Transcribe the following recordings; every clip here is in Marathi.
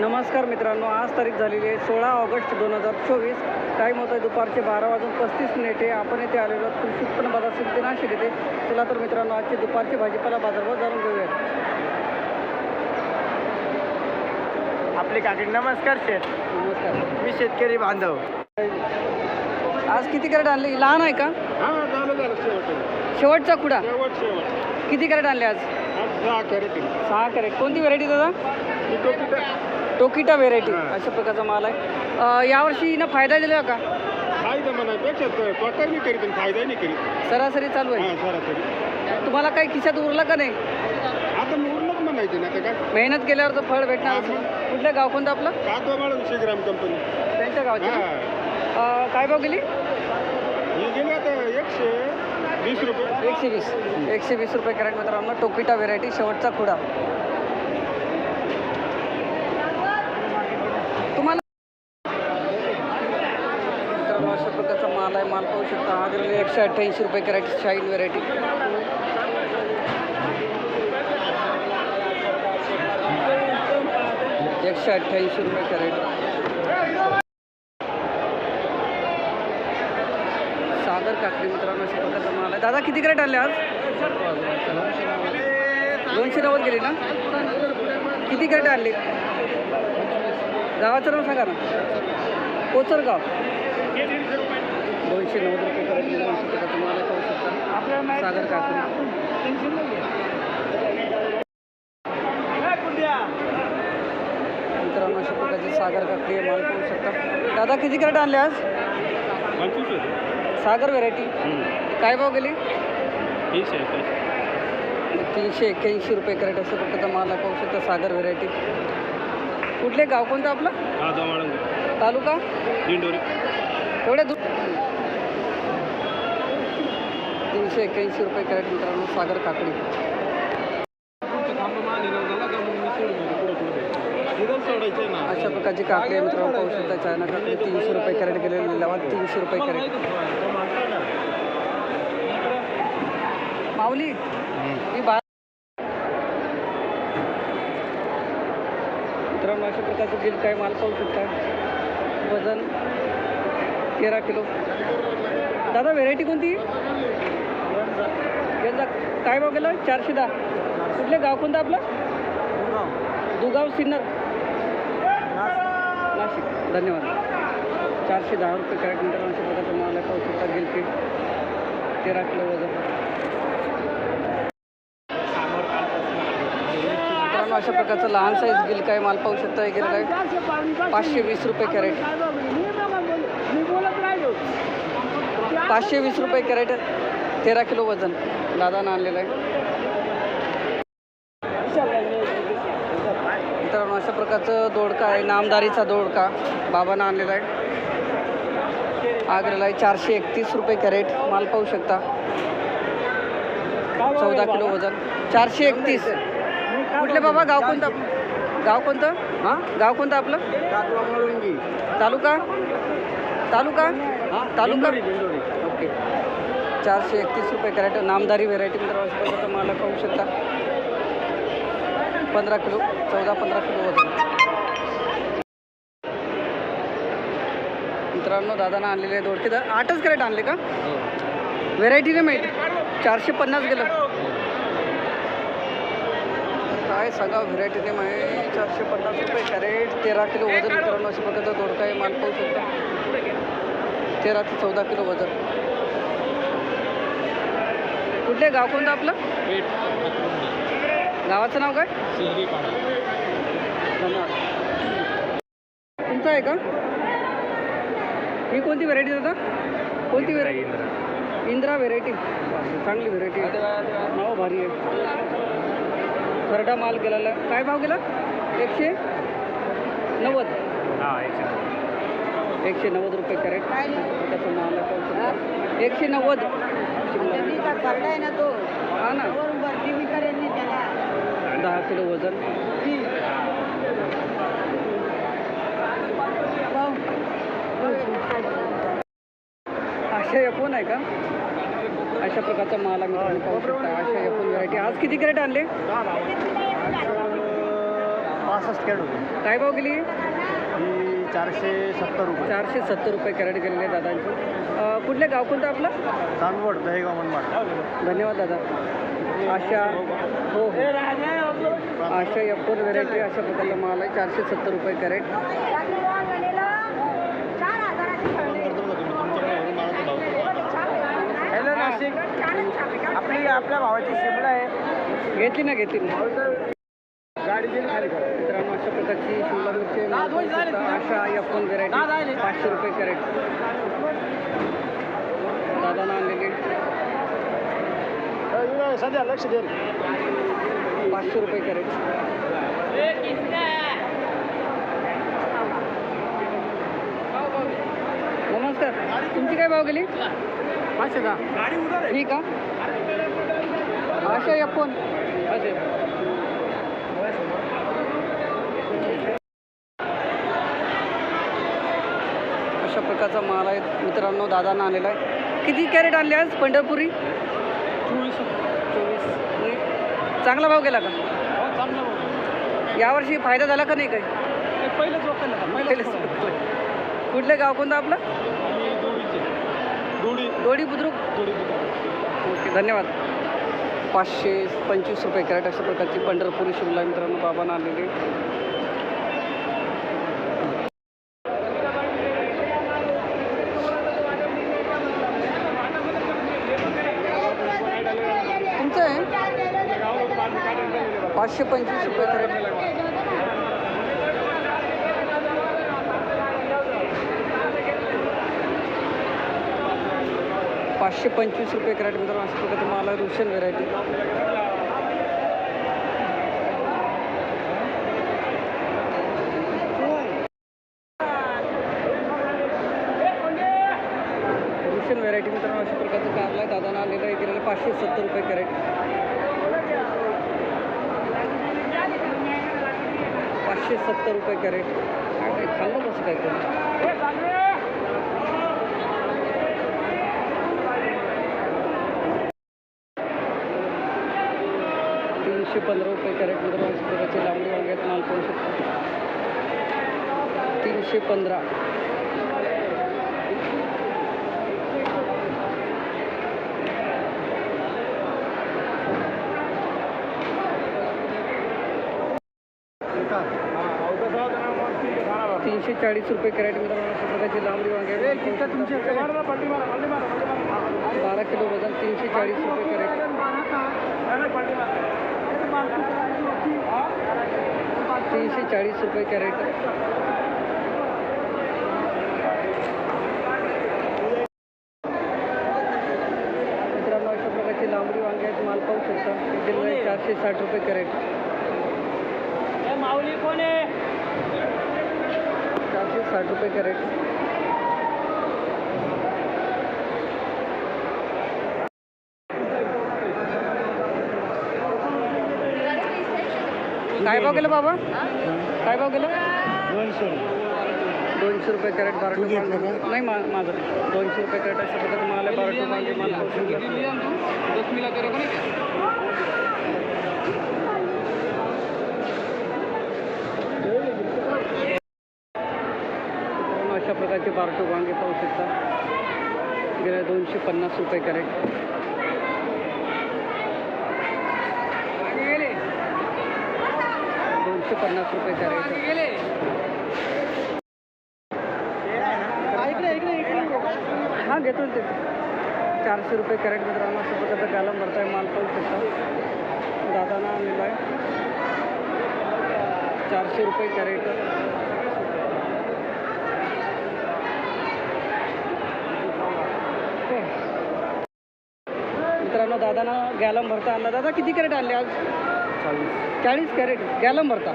नमस्कार मित्रांनो आज तारीख झालेली आहे सोळा ऑगस्ट दोन हजार चोवीस. टाईम होत आहे दुपारचे बारा वाजून पस्तीस मिनिटे. आपण येथे आलेलो आहोत कृषी उत्पन्न बाजार समिती नाशिक येथे. चला तर मित्रांनो आजचे दुपारचे भाजीपाला बाजारभाव जाणून घेऊयात. आपले काकी नमस्कार शेठ. नमस्कार. मी शेतकरी बांधव. आज किती कॅरेट आणले? लहान आहे का? हा शेवटचा. कुडा? किती कॅरेट आणले आज? आज सहा कॅरेट सहा कॅरेट. कोणती व्हेरायटी दादा? Tokita variety. अशा प्रकारचा माल आहे. यावर्षी ना फायदा दिला का? फायदा म्हणायपेक्षा तोटा नाही करीत आणि फायदा नाही करीत. सरासरी चालू आहे. सरासरी. तुम्हाला काही खिशात उरलं का नाही? आता मी उरलंच म्हणायचे ना काय? मेहनत केल्यावर तर फळ भेटणार कुठलं गाव कोणतं आपलं? कातवा बाळा विषय ग्राम कंपनी त्यांच्या गावचे हा. काय भाव गेली? गेले आता एकशे वीस रुपये. एकशे वीस. एकशे वीस रुपये कॅरेट मित्रांनो टोकिटा व्हेरायटी शेवटचा खुडा तुम्हाला मित्रांनो अशा प्रकारचा माल आहे माल पाहू शकता. हा एकशे अठ्ठ्याऐंशी रुपये कॅरेट शाईन व्हेरायटी एकशे अठ्ठ्याऐंशी रुपये कॅरेट. सागर काकडी मित्रांनो अशा प्रकारचा माल आहे. दादा किती कॅरेट आले आज? दोनशे नव्वद गेले ना? किती कॅरेट आणले? गावाचं नाव सांगा ना. कोचरगाव. दोनशे नव्वद रुपये दोनशे आहे पाहू शकता. सागर काकडी. मित्रांनो अशा प्रकारचे सागर काकडी माल पाहू शकता. दादा किती कॅरेट आणले आज? सागर व्हेरायटी काय भाव गेली? तीनशे एक्क्याऐंशी रुपये कॅरेट असं प्रकारचा माल पाहू शकता सागर व्हेरायटी कुठले गाव कोणतं आपलं? तालुका? दिंडोरी. तेवढ्या दूर तीनशे एक्क्याऐंशी रुपये कॅरेट मित्रांनो सागर काकडी. अशा प्रकारची काकडी आहे मित्रांनो पाहू शकता चायना काकडी तीनशे रुपये कॅरेट गेलेली लावा तीनशे रुपये कॅरेट. माऊली ही बा मित्रांनो अशा प्रकारचं बिल काय माल पाहू शकता? वजन तेरा किलो. दादा व्हेरायटी कोणती? गेंदा काय भाव केला? चारशे दहा कुठले गाव कोणतं आपलं? दुगाव सिन्नर. नाशिक. धन्यवाद. चारशे दहा रुपये कॅरेट मित्रांनो अशा प्रकारचं माल आहे पाहू शकता गिलपीठ तेरा किलो वजन. मित्रांनो अशा प्रकारचं लहान साईज गिल काय माल पाहू शकता? हे गेलं काय? पाचशे वीस रुपये कॅरेट. पाचशे वीस रुपये कॅरेट. तेरा किलो वजन दादानं आणलेलं आहे. मित्रांनो अशा प्रकारचं दोडका आहे नामदारीचा दोडका बाबानं आणलेला आहे. आग्र्याला आहे चारशे एकतीस रुपये कॅरेट माल पाहू शकता. चौदा किलो वजन चारशे एकतीस. कुठले बाबा? गाव कोणतं? गाव कोणतं? हां? गाव कोणतं आपलं? तालुका? तालुका? तालुका? ओके. चारशे एकतीस रुपये कॅरेट नामदारी व्हेरायटी मित्रांनो अशा माल पाहू शकता. पंधरा किलो चौदा पंधरा किलो वजन. मित्रांनो दादानं आणलेले दोडके. दा आठच कॅरेट आणले का? व्हेरायटीने माहिती. चारशे पन्नास गेलं. काय सांगा व्हेरायटीने माहीत. चारशे पन्नास रुपये कॅरेट तेरा किलो वजन मित्रांनो अशा प्रकारचा दोडका आहे माल पाहू शकता. तेरा ते चौदा किलो वजन. कुठले गाव कोणतं आपलं? गावाचं नाव काय? तुमचं आहे का? ही कोणती व्हेरायटी दादा? कोणती व्हेरायटी इंद्रा. व्हेरायटी चांगली व्हेरायटी नाव भारी आहे. खरडा माल गेलेला. काय भाव गेला? एकशे नव्वद. एकशे नव्वद. रुपये कॅरेट. त्याचा माल. एकशे नव्वद. ना तो हा ना. दहा किलो वजन आशा एकूण आहे का? अशा प्रकारचा माल आम्ही तुम्ही पाहू शकता. अशा एकूण व्हरायटी आज किती कॅरेट आणले? पासष्ट कॅरेट काय भाव गेली? चारशे सत्तर रुपये. चारशे सत्तर रुपये कॅरेट गेलेले आहे दादांचे. कुठले गाव कोणतं आपलं? चांदवड दहेगाव मनमाड. धन्यवाद दादा. आशा हो हो. आशा एप्पल व्हेरायटी अशा प्रकारचा माल आहे. चारशे सत्तर रुपये कॅरेट. हॅलो नाशिक आपली आपल्या भावाची शिमला आहे. घेतली ना घेतली ना. मित्रांनो अशा प्रकारची शकता. आशा एप्पल व्हेरायटी पाचशे रुपये कॅरेट दादानं आणलेली. सध्या लक्ष दे. पाचशे रुपये कॅरेट नमस्कार. तुमची काय भाव गेली? पाचशे का ही का? आशा एप्पल अशा प्रकारचा माल आहे. मित्रांनो दादानं आलेला आहे. किती कॅरेट आणले आज पंढरपुरी? चोवीस. चोवीस. चांगला भाव गेला का? चांगलं यावर्षी फायदा झाला का नाही काही? पहिलंच. कुठलं गाव कोणतं आपलं? दोडी. बुद्रुक. ओके धन्यवाद. पाचशे पंचवीस रुपये कॅरेट अशा प्रकारची पंढरपुरी शिमला मित्रांनो बाबांना आलेली तुमचं आहे पाचशे पंचवीस रुपये कॅरेट पाचशे पंचवीस रुपये कॅरेट मित्रांनो असं तुम्हाला रुशन व्हेरायटी रुशन व्हेरायटी मित्रांनो अशा प्रकारचं कारला आहे दादानं आलेलं आहे गेलेलं पाचशे सत्तर रुपये कॅरेट पाचशे सत्तर रुपये कॅरेट. काय काय खाल्लं कसं काय तुम्ही? तीनशे पंधरा रुपये कॅरेट मित्रांनो अशा प्रकारचे लांबडी वांग्यात माल पण शकतो. तीनशे पंधरा. तीनशे चाळीस रुपये कॅरेट मित्रांनो अशा प्रकारची लांबडी वांगे. बारा किलो वजन तीनशे चाळीस रुपये कॅरेट. तीनशे चाळीस रुपये कॅरेट. लांबडी वांगे आहेत माल पाहू शकता. चारशे साठ रुपये कॅरेट. माऊली कोण आहे? साठ रुपये कॅरेट काय भाव गेलं बाबा? काय भाव गेलं? दोनशे दोनशे रुपये कॅरेट बारा नाही, मा माझं. दोनशे रुपये कॅरेट बारा टोपाल माल प्रकारचे बारटो वांगे पाहू शकता. गेल्या दोनशे पन्नास रुपये कॅरेट. दोनशे पन्नास रुपये कॅरेट. हां घेतो ना ते. चारशे रुपये कॅरेट मित्रांनो अशा प्रकारचा गालम भरताय माल पाहू शकता. दादाना आहे चारशे रुपये कॅरेट. मित्रांनो दादाना गॅलम भरता आणला. दादा किती कॅरेट आणले आज? चाळीस. कॅरेट. गॅलम भरता?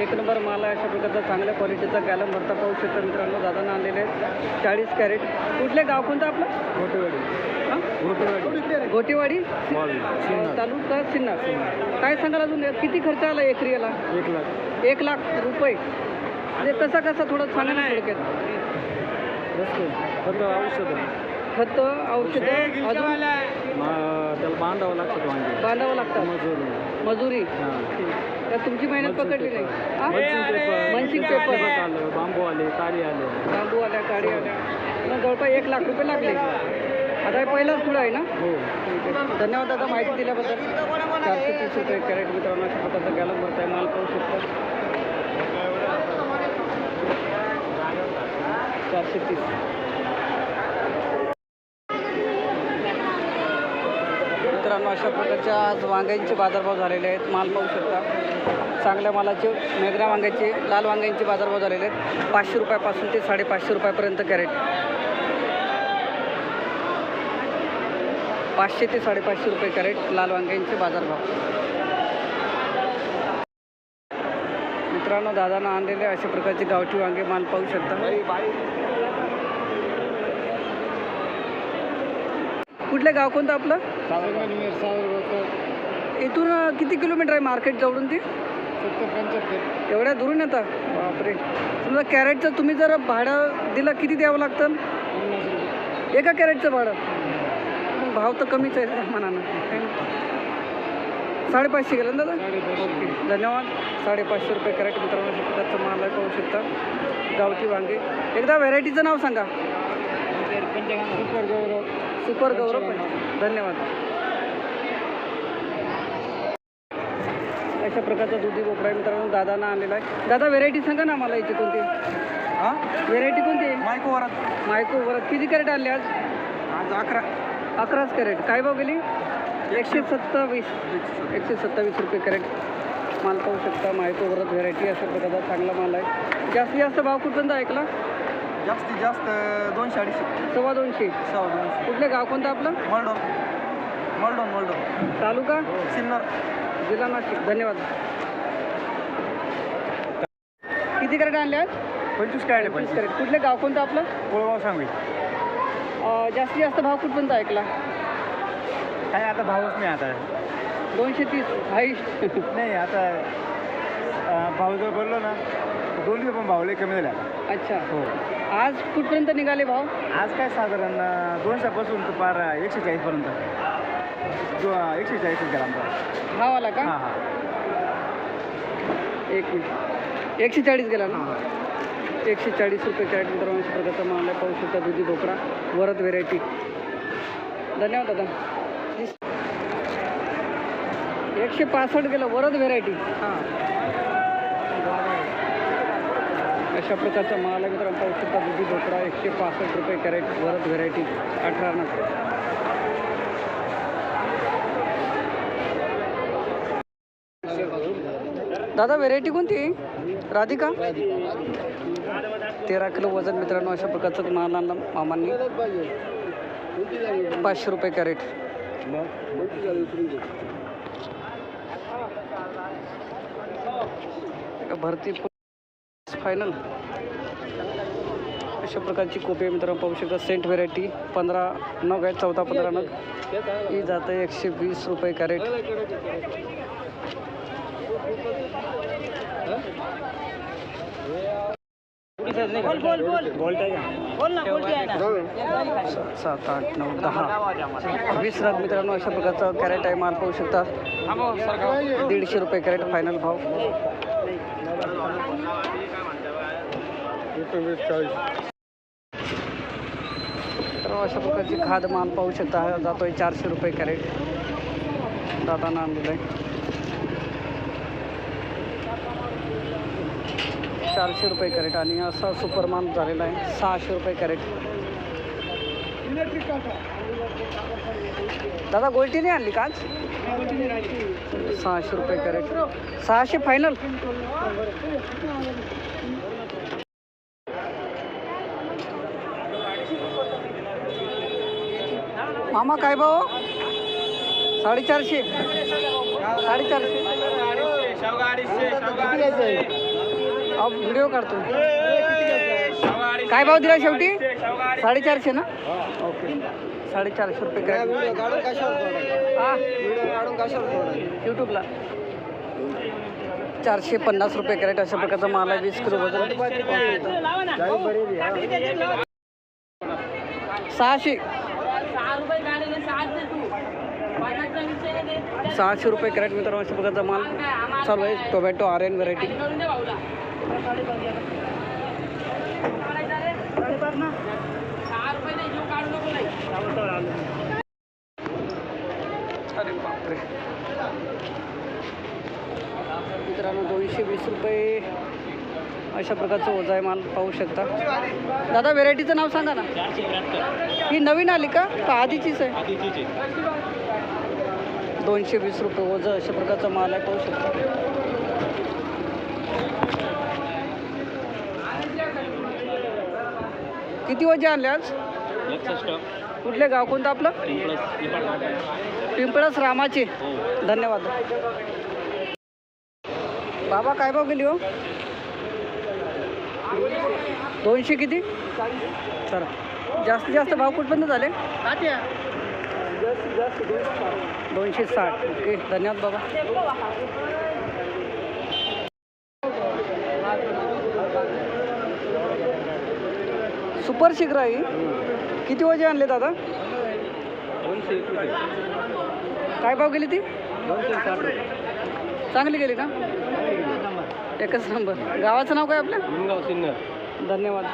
एक नंबर माल अशा प्रकारचा चांगल्या क्वालिटीचा गॅलम भरता पाहू शकता मित्रांनो दादानं आणलेले आहेत. चाळीस कॅरेट. कुठले गाव कोणतं आपलं? हां? घोटेवाडी. गोटेवाडी मॉल तालुका सिन्नर. काय सांगाल अजून? किती खर्च आला एकरी याला एक लाख. एक लाख रुपये. म्हणजे कसा कसा थोडं सांगा ना थोडक्यात? फक्त औषध. खत औषधं अजून? त्याला बांधावं लागतं वांगे बांधावं लागतं. मजुरी. मजुरी? हां. त्यात तुमची मेहनत पकडली नाही. हा? मनसिंग पेपर. आलं? बांबू आले तारी आले बांबू आल्या काडी आल्या. मग जवळपास एक लाख रुपये लागले. आता हे पहिलाच पुढं आहे ना? हो. धन्यवाद दादा माहिती दिल्याबद्दल. चारशे तीस रुपये कॅरेट मित्रांनो अशा प्रकारचा गॅलम भरत आहे माल पाहू शकतो. चारशे तीस. मित्रांनो अशा प्रकारच्या आज वांग्यांचे बाजारभाव झालेले आहेत. माल पाहू शकता. चांगल्या मालाचे मेघना वांग्याचे लाल वांग्यांचे बाजारभाव झालेले आहेत. पाचशे रुपयापासून ते साडेपाचशे रुपयापर्यंत कॅरेट. पाचशे ते साडेपाचशे रुपये कॅरेट लाल वांग्यांचे बाजारभाव. मित्रांनो दादानं आणलेले अशा प्रकारचे गावठी वांगे माल पाहू शकता. कुठलं गाव कोणतं आपलं? इथून किती किलोमीटर आहे मार्केट जवळून ती? एवढ्या दुरून येतात बापरे. समजा कॅरेटचं तुम्ही जर भाडं दिलं किती द्यावं लागतं? एका कॅरेटचं भाडं? भाव तर कमीच आहे मनानं? साडेपाचशे गेलं ना दादा? ओके. धन्यवाद. साडेपाचशे रुपये कॅरेट मित्रांनो प्रकारचं माल आहे पाहू शकता. गावठी वांगे. एकदा व्हेरायटीचं नाव सांगा. सुपर गौरव धन्यवाद. अशा प्रकारचा दुधी आहे मित्रांनो दादानं आणलेला आहे. दादा व्हेरायटी सांगा ना मला याची कोणती? हां? व्हेरायटी कोणती आहे? मायको वरात. मायको वरत. किती कॅरेट आणले आज? आज अकरा. अकराच कॅरेट. काय भाव गेली? एकशे सत्तावीस. एकशे सत्तावीस रुपये कॅरेट. माल पाहू शकता मायको वरत व्हेरायटी अशा प्रकारचा चांगला माल आहे. जास्तीत जास्त भाव कुठपर्यंत ऐकला? जास्तीत जास्त दोनशे अडीचशे. सव्वा दोनशे. सहा दोनशे. कुठलं गाव कोणतं आपलं? मलडोन मलडोन मलडोन तालुका? सिन्नर. जिल्हा नाशिक. धन्यवाद. किती कॅरेट आणले आज? पंचवीस काय पंचवीस कॅरेट. कुठले गाव कोणतं आपलं? कोळगाव सांगवी. अं, जास्तीत जास्त भाव कुठपर्यंत ऐकला? काय आता भावच नाही आता. दोनशे तीस. हाईस्ट नाही आता अं, भाव जर बोललो ना दोन्ही पण भाव लय कमी झाले आता. अच्छा. हो. आज कुठपर्यंत निघाले भाव? आज काय साधारण अं, दोनशेपासून तर पार एकशे चाळीसपर्यंत जो एकशे चाळीस गेला आमचा. भाव आला का? हां हां. एक मिनिट. एकशे चाळीस गेला ना? एकशे चाळीस रुपये कॅरेट मित्रांनो प्रकारचा माल आहे. पाहू शकता दुधी भोपळा वरद व्हेरायटी धन्यवाद दादा. एकशे पासष्ट गेलं वरद व्हेरायटी हां. अशा प्रकारचा माल आहे मित्रांनो. पाहू शकता दुधी भोपळा एकशे पासष्ट रुपये कॅरेट वरत व्हेरायटी अठरा नग. दादा व्हेरायटी कोणती? राधिका? तेरा किलो वजन मित्रांनो अशा प्रकारचं माल आणला मामांनी. पाचशे रुपये कॅरेट. भरती फायनल अशा प्रकारची कोपी आहे मित्रांनो पाहू शकता. सेंट व्हेरायटी पंधरा नग आहेत चौदा पंधरा नग. ही जात आहे एकशे वीस रुपये कॅरेट. सात आठ नऊ दहा. वीस लाख मित्रांनो अशा प्रकारचा कॅरेट आहे. माल पाहू शकता. दीडशे रुपये कॅरेट फायनल भाव. तर अशा प्रकारची खाद माल पाहू शकता. जातो जातोय चारशे रुपये कॅरेट. दादानं आणलेलं आहे. चारशे रुपये कॅरेट आणि असा सुपर माल झालेला आहे. सहाशे रुपये कॅरेट. दादा गोल्टी नाही आणली काच सहाशे रुपये कॅरेट. सहाशे फायनल. मामा काय भाव साडेचारशे. साडेचारशे. अहो व्हिडिओ काढतो. काय भाव दिला शेवटी? साडेचारशे ना? ओके. साडेचारशे रुपये कॅरेट यूट्यूबला चारशे पन्नास रुपये कॅरेट अशा प्रकारचा माल आहे वीस किलो वजन. सहाशे. सहाशे रुपये कॅरेट मित्रांनो अशा प्रकारचा माल चालू आहे. टोमॅटो आर एन व्हरायटी अरे बापरे. मित्रांनो दोनशे वीस रुपये अशा प्रकारचं ओझा आहे माल पाहू शकता. दादा व्हेरायटीचं नाव सांगा ना. ही नवीन आली का? का आधीचीच आहे. दोनशे वीस रुपये ओझं अशा प्रकारचा माल आहे पाहू शकता. किती वजे आणले आज? कुठले गाव कोणतं आपलं? पिंपळस रामाचे. धन्यवाद. बाबा काय भाव गेली हो? दोनशे किती? चला. जास्तीत जास्त भाव कुठपर्यंत झाले? दोनशे साठ. ओके धन्यवाद बाबा. सुपर शीघ्र आहे किती वाजे आणले दादा? काय भाव गेली ती? चांगली गेली का? एकच नंबर. गावाचं नाव काय आपलं? धन्यवाद.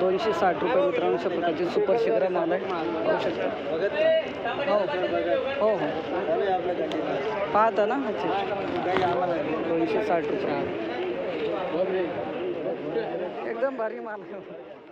दोनशे साठ रुपये मित्रांनो अशा प्रकारचे सुपर शीघ्र माल आहे पाहू शकता. हो हो हो. पाहता ना? अच्छा. दोनशे साठ रुपये. एकदम भारी माल आहे.